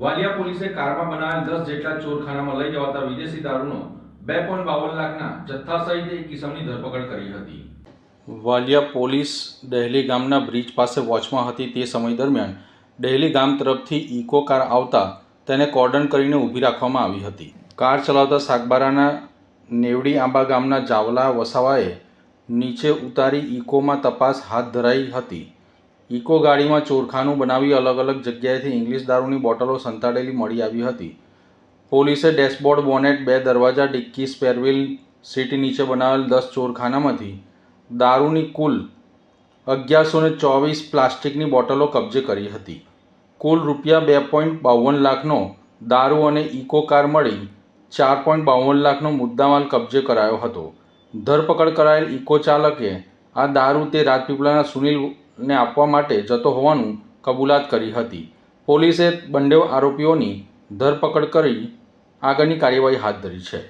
વાલિયા પોલીસે કારમાં બનાવેલ દસ જેટલા ચોરખાનામાં લઈ જવાતા વિદેશી દારૂનો બે પોઈન્ટ બાવન લાખના જથ્થા સહિત એક કિસમની ધરપકડ કરી હતી. વાલિયા પોલીસ દહેલી ગામના બ્રિજ પાસે વોચમાં હતી તે સમય દરમિયાન દહેલી ગામ તરફથી ઇકો કાર આવતા તેને કોર્ડન કરીને ઊભી રાખવામાં આવી હતી. કાર ચલાવતા સાગબારાના નેવડી આંબા ગામના જાવલા વસાવાએ નીચે ઉતારી ઇકોમાં તપાસ હાથ ધરાઈ હતી. ઇકો ગાડીમાં ચોરખાનું બનાવી અલગ અલગ જગ્યાએથી ઇંગ્લિશ દારૂની બોટલો સંતાડેલી મળી આવી હતી. પોલીસે ડેશબોર્ડ, બોનેટ, બે દરવાજા, ડિક્કી, સ્પેરવિલ સીટ નીચે બનાવેલ દસ ચોરખાનામાંથી દારૂની કુલ અગિયારસો ને ચોવીસ પ્લાસ્ટિકની બોટલો કબજે કરી હતી. કુલ રૂપિયા બે પોઈન્ટ બાવન લાખનો દારૂ અને ઇકો કાર મળી ચાર પોઈન્ટ બાવન લાખનો મુદ્દામાલ કબજે કરાયો હતો. ધરપકડ કરાયેલ ઇકો ચાલકે આ દારૂ તે રાજપીપળાના સુનિલને આપવા માટે જતો હોવાનું કબૂલાત કરી હતી. પોલીસે બંને આરોપીઓની ધરપકડ કરી આગળની કાર્યવાહી હાથ ધરી છે.